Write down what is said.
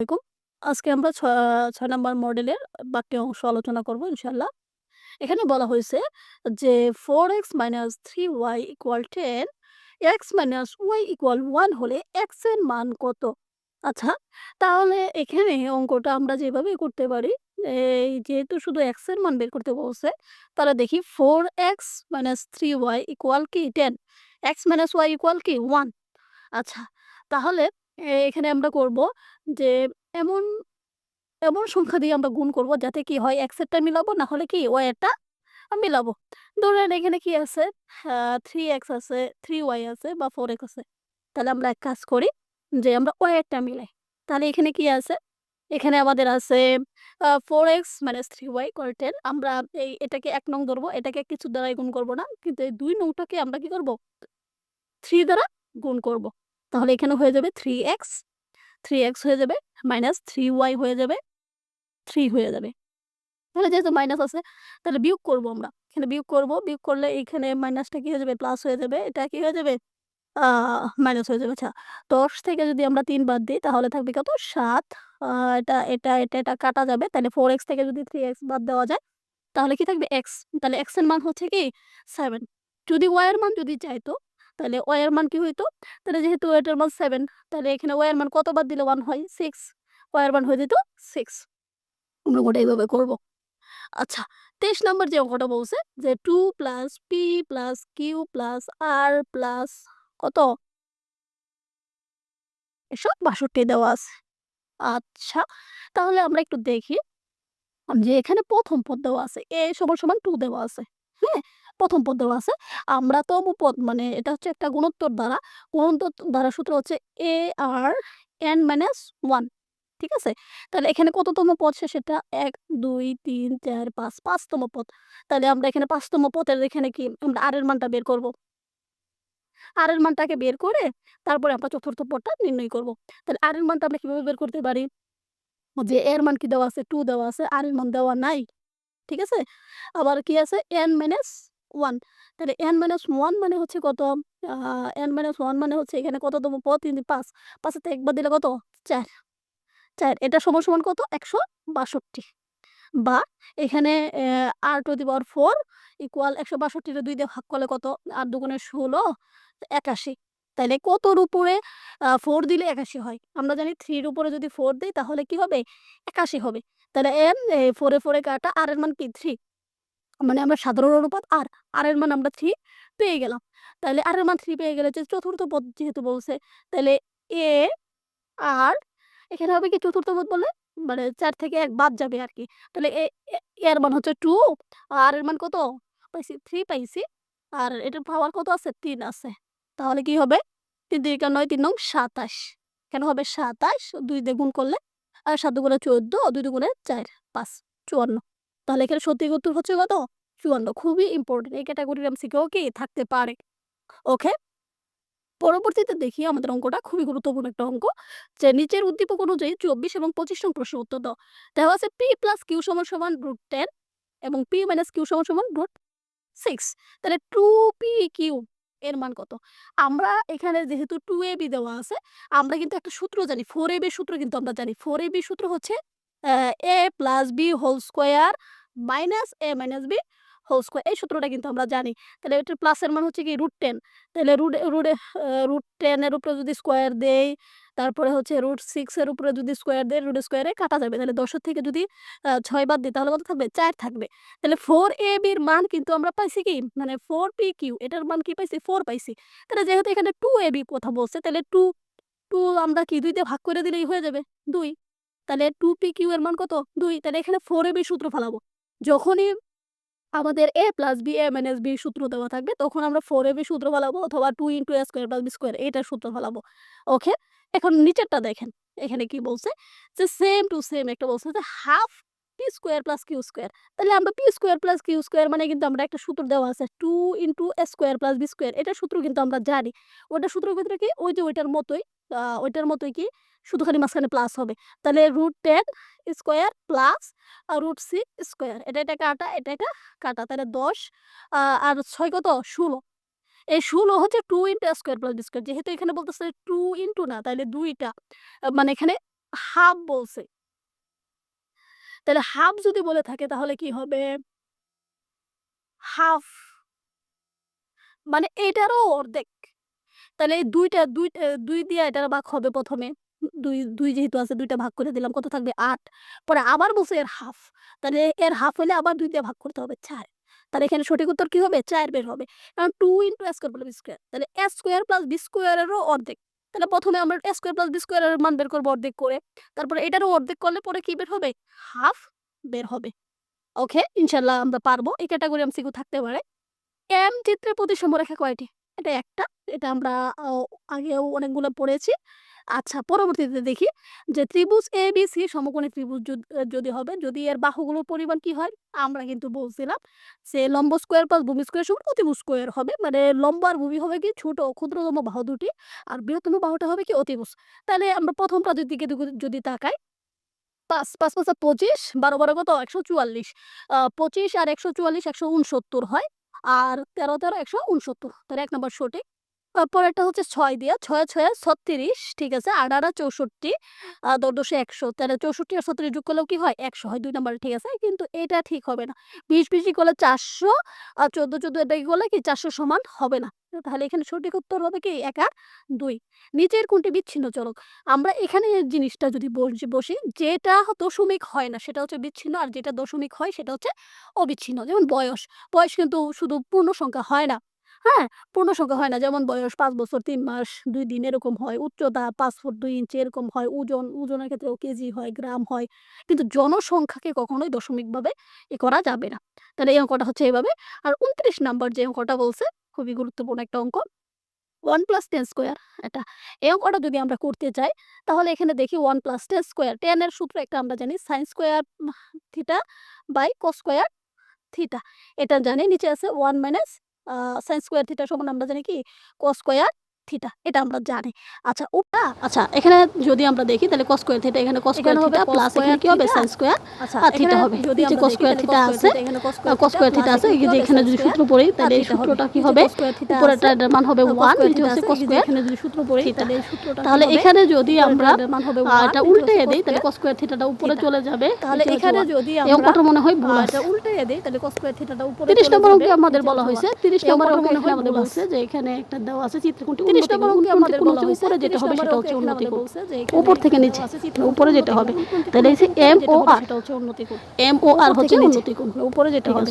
আলাইকুম। আজকে আমরা ছ ৬ নাম্বার মডেলের বাক্য অংশ আলোচনা করব ইনশাল্লাহ এখানে বলা হয়েছে যে four x minus three y equal ten x minus y equal one হলে x এর মান কত? আচ্ছা, তাহলে এখানে অঙ্কটা আমরা যেভাবে করতে পারি। এই যেহেতু শুধু x এর মান বের করতে বলছে, তাহলে দেখি 4x - 3y = কি ten x minus y equal = কি ওয়ান আচ্ছা, তাহলে এখানে আমরা করব যে এমন, এমন সংখ্যা দিয়ে আমরা গুণ করব যাতে কি হয় x এরটা মিলাবো না হলে কি এরটা আ মিলাবো। ধরেন এখানে কি আছে থ্রি এক্স আছে, থ্রি ওয়াই আছে বা ফোর এক্স আছে। তাহলে আমরা এক কাজ করি যে আমরা এরটা মিলাই। তাহলে এখানে কি আছে? এখানে আমাদের আছে আ 4x - 3y = 10 আমরা এই এটাকে এক নং ধরবো। এটাকে কিছু দ্বারাই গুণ করব না। কিন্তু এই দুই নংটাকে আমরা কি করব? থ্রি দ্বারা গুণ করব। তাহলে এখানে হয়ে যাবে 3x, 3x হয়ে যাবে মাইনাস থ্রি ওয়াই হয়ে যাবে, থ্রি হয়ে যাবে। তাহলে যেহেতু মাইনাস আছে তাহলে বিয়োগ করব আমরা। এখানে বিয়োগ করব। বিয়োগ করলে এখানে মাইনাসটা কী হয়ে যাবে? প্লাস হয়ে যাবে। এটা কি হয়ে যাবে? মাইনাস হয়ে যাবে। আচ্ছা ১০ থেকে যদি আমরা তিন বাদ দিই তাহলে থাকবে কত? সাত এটা, এটা, এটা, এটা কাটা যাবে। তাহলে ফোর এক্স থেকে যদি থ্রি এক্স বাদ দেওয়া যায় তাহলে কি থাকবে? এক্স তাহলে এর মান হচ্ছে কি সেভেন যদি y এর মান যদি চাইতো তাহলে এর মান কি হইতো? তাহলে যেহেতু এটার মান 7 তাহলে এখানে এর মান কত বাদ দিলে 1 হয়? 6 y এর মান হয়ে যেত 6 আমরা ওটা এইভাবে করব। আচ্ছা ২৩ নাম্বার যে অঙ্কটা বলছে যে 2 + p + q + r + কত? ১৬২ দেওয়া আছে। আচ্ছা, তাহলে আমরা একটু দেখি যে এখানে প্রথম পদ দেওয়া আছে। এ সমান সমান = 2 দেওয়া আছে। হ্যাঁ? ১ম পদ দেওয়া আছে। আমরা তো পদ মানে এটা হচ্ছে একটা গুণোত্তর দ্বারা গুণোত্তর দ্বারা সূত্র হচ্ছে এ আর এন n - 1 ঠিক আছে? তাহলে এখানে কততম পদ সেটা ১, ২, ৩, ৪, ৫, ৫ তম পদ। তাহলে আমরা এখানে ৫ তম পদের এখানে কি আমরা এর মানটা বের করব। এর মানটাকে বের করে তারপরে আমরা চতুর্থ পদটা নির্ণয় করব। তাহলে r এর মানটা আমরা কীভাবে বের করতে পারি? যে এর মান কি দেওয়া আছে? টু দেওয়া আছে। এর মান দেওয়া নাই। ঠিক আছে? আবার কি আছে? n - 1 তাহলে n - 1 মানে হচ্ছে কত? এন n - 1 মানে হচ্ছে এখানে কততম পদ? ৩ ৫ ৫ এর থেকে ১ বাদ দিলে কত? ৪ ৪ এটা সমান, সমান কত? ১৬২ বা এখানে r to the power four r⁴ = ১৬২ রে ২ দিয়ে ভাগ করলে কত? আর দুগুণে ষোলো একাশি তাহলে কতর উপরে ফোর দিলে ৮১ হয়? আমরা জানি থ্রির উপরে যদি ফোর দিই তাহলে কি হবে? ৮১ হবে। তাহলে n এ 4 এ 4 এ কাটা r এর মান কি? 3 মানে আমরা সাধারণ অনুপাত আর আর এর মান আমরা থ্রি পেয়ে গেলাম। তাহলে আর এর মান থ্রি পেয়ে গেলে যে চতুর্থ পদ যেহেতু বলছে তাহলে এ আর এখানে হবে কি চতুর্থ পদ বললে? মানে চার থেকে এক বাদ যাবে আর কি তাহলে এর মান হচ্ছে টু আর এর মান কত? পাইছি থ্রি পাইছি। আর এটার পাওয়ার কত আছে? তিন আছে। তাহলে কি হবে? ৩ তিরিকা ৯ ৩ নং ২৭ কেন হবে ২৭ ২ দিয়ে করলে, আর সাত দুগুণে ১৪ ২ দুগুণে ৪ ৫ ৫৪ তাহলে এখানে সঠিক উত্তর হচ্ছে কত? ৫৪ খুবই ইম্পর্টেন্ট এই ক্যাটাগরির এমসিকিউ কি থাকতে পারে। ওকে? পরবর্তীতে দেখি আমাদের অঙ্কটা খুবই গুরুত্বপূর্ণ একটা অঙ্ক। যে নিচের উদ্দীপক অনুযায়ী ২৪ এবং ২৫ নং প্রশ্নের উত্তর দাও। দেওয়া আছে p + q = √10 এবং পি মাইনাস কিউ সমান সমান রুট সিক্স তাহলে টু পি কিউ এর মান কত? আমরা এখানে যেহেতু টু এ বি দেওয়া আছে, আমরা কিন্তু একটা সূত্র জানি। 4ab সূত্র কিন্তু আমরা জানি। 4ab সূত্র হচ্ছে a plus b whole square minus a minus b whole square এই সূত্রটা কিন্তু আমরা জানি। তাহলে এটার প্লাসের মান হচ্ছে কি √10 তাহলে রুট রুটে রুট টেনের উপরে যদি স্কোয়ার দেই, তারপরে হচ্ছে রুট সিক্সের উপরে যদি স্কোয়ার দেয় রুট স্কোয়ারে কাটা যাবে। তাহলে ১০ এর থেকে যদি ৬ বাদ দিই তাহলে কত থাকবে? চার থাকবে। তাহলে ফোর এ বির মান কিন্তু আমরা পাইছি কি? মানে ফোর পি কিউ এটার মান কি পাইছি? ফোর পাইছি। তাহলে যেহেতু এখানে টু এ বি কথা বলছে তাহলে 2, 2 আমরা কি ২ দিয়ে ভাগ করে দিলেই হয়ে যাবে দুই তাহলে 2pq এর মান কত? দুই তাহলে এখানে 4ab সূত্র ফেলাবো। যখনই আমাদের a + b, a - বি সূত্র দেওয়া থাকবে তখন আমরা 4ab সূত্র ফেলাবো অথবা 2 * a² + b² এইটার সূত্র ফেলাবো। ওকে? এখন নিচেরটা দেখেন। এখানে কি বলছে? যে সেম টু সেম একটা বলছে যে হাফ p² + q² তাহলে আমরা p² + q² মানে কিন্তু আমরা একটা সূত্র দেওয়া আছে 2 * a² + b² এটার সূত্র কিন্তু আমরা জানি। ওটা সূত্রের ভিতরে কি? ওই যে ওইটার মতোই ওইটার মতোই কি? শুধু খালি মাঝখানে প্লাস হবে। তাহলে root ten square plus root √6 square এটা, এটা কাটা, এটা, এটা কাটা। তাহলে ১০ আ আর ছয় কত? ১৬ এই ১৬ হচ্ছে 2 * a² + b² যেহেতু এখানে বলতেছে টু ইন্টু না তাহলে দুইটা মানে এখানে হাফ বলছে। তাহলে হাফ যদি বলে থাকে তাহলে কি হবে? হাফ মানে এটারও অর্ধেক। তাহলে এই দুইটা দুই দুই দিয়ে এটার ভাগ হবে প্রথমে। দুই দুই যেহেতু আছে, দুইটা ভাগ করে দিলাম। কত থাকবে? আট। পরে আবার বলছে এর হাফ তাহলে এর হাফ হলে আবার দুই দিয়ে ভাগ করতে হবে, চার। তাহলে এখানে সঠিক উত্তর কি হবে? চার বের হবে। কারণ two into square plus square তাহলে স্কোয়ার প্লাস বি স্কোয়ারেরও অর্ধেক। তাহলে প্রথমে আমরা স্কোয়ার প্লাস বি স্কোয়ারের মান বের করব অর্ধেক করে। তারপরে এটারও অর্ধেক করলে পরে কি বের হবে? হাফ বের হবে। ওকে ইনশাল্লাহ আমরা পারব। এই ক্যাটাগরি এমসিকিউ থাকতে পারে। এম চিত্রের প্রতিসম রেখা কয়টি? এটা একটা। এটা আমরা আগেও অনেকগুলো পড়েছি। আচ্ছা পরবর্তীতে দেখি যে ত্রিভুজ এ বি সি সমকোণী ত্রিভুজ যদি- হবে, যদি এর বাহুগুলোর পরিমাণ কি হয়? আমরা কিন্তু বলছিলাম যে লম্ব স্কোয়ার প্লাস ভূমি স্কোয়ার সমান অতিভুজ স্কোয়ার হবে। মানে লম্ব আর ভূমি হবে কি ছোট ক্ষুদ্রতম বাহু দুটি আর বৃহত্তম বাহুটা হবে কি অতিভুজ। তাহলে আমরা প্রথম প্রাচীর দিকে যদি তাকাই। পাঁচ পাঁচ পাঁচ, পঁচিশ, বারো বারো কত? একশো চুয়াল্লিশ। পঁচিশ আর একশো চুয়াল্লিশ, একশো উনসত্তর হয়। আর তেরো তেরো একশো উনসত্তর। তাহলে এক নম্বর সঠিক পরেরটা হচ্ছে ছয় দিয়া, ছয় ছয়, ছত্রিশ, ঠিক আছে? আর আট চৌষট্টি দশ একশো। তাহলে চৌষট্টি আর ছত্রিশ যোগ করলেও কি হয়? একশো হয় দুই নম্বরে, ঠিক আছে? কিন্তু এটা ঠিক হবে না। বিশ, বিশি করলে চারশো, আর চোদ্দ চোদ্দ এটা করলে কি? চারশো সমান হবে না। তাহলে এখানে সঠিক উত্তর হবে কি? এক আর দুই। নিচের কোনটি বিচ্ছিন্ন চলক? আমরা এখানে জিনিসটা যদি বসি, যেটা দশমিক হয় না, সেটা হচ্ছে বিচ্ছিন্ন, আর যেটা দশমিক হয়, সেটা হচ্ছে অবিচ্ছিন্ন। যেমন বয়স। বয়স কিন্তু শুধু পূর্ণ সংখ্যা হয় না। হ্যাঁ পূর্ণ সংখ্যা হয় না। যেমন বয়স পাঁচ বছর, তিন মাস, দুই দিন এরকম হয়। উচ্চতা পাঁচ ফুট দুই ইঞ্চি এরকম হয়। ওজন, ওজনের ক্ষেত্রেও কেজি হয়, গ্রাম হয়। কিন্তু জনসংখ্যাকে কখনোই দশমিকভাবে এ করা যাবে না। তাহলে এই অঙ্কটা হচ্ছে এইভাবে। আর উনত্রিশ নাম্বার যে অঙ্কটা বলছে, খুবই গুরুত্বপূর্ণ একটা অঙ্ক ওয়ান প্লাস টেন স্কোয়ার এটা। এই অঙ্কটা যদি আমরা করতে চাই, তাহলে এখানে দেখি ওয়ান প্লাস টেন স্কোয়ার টেনের সূত্র একটা আমরা জানি sine square theta by cos square theta এটা জানি, নিচে আছে one minus sine square theta সমান আমরা জানি কি কস স্কোয়ার থিটা এটা আমরা জানি। আচ্ছা ওটা আচ্ছা এখানে যদি আমরা দেখি তাহলে কস স্কোয়ার থিটা এখানে কস স্কোয়ার থিটা প্লাস এখানে কি হবে? সাইন স্কোয়ার আচ্ছা আর থিটা হবে। যদি যে কস স্কোয়ার থিটা আছে কস স্কোয়ার থিটা আছে এই যে এখানে যদি সূত্র পড়ি তাহলে এই সূত্রটা কি হবে? উপরেরটার মান হবে 1 নিচে হচ্ছে cos স্কয়ার এখানে যদি সূত্র পড়ি তাহলে এই সূত্রটা তাহলে এখানে যদি আমরা মান হবে আহ, এটা উল্টে দেই তাহলে cos স্কয়ার থিটাটা উপরে চলে যাবে তাহলে এখানে। যদি আমরা অঙ্কটা মনে হয়? ভুল আছে উল্টে দেই তাহলে cos স্কয়ার থিটাটা উপরে 30 নম্বর অঙ্কে আমাদের বলা হয়েছে one। 30 নম্বর অঙ্কে আমাদের বলছে যে এখানে একটা দেওয়া আছে চিত্রকোণটি 30 নম্বর অঙ্কে আমাদের বলা হয়েছে? যেটা হবে সেটা হচ্ছে উন্নতি বলছে উপর থেকে নিচে উপরে যেটা হবে। তাহলে এম ও আর এম ও আর হচ্ছে উন্নতি উপরে যেটা হবে।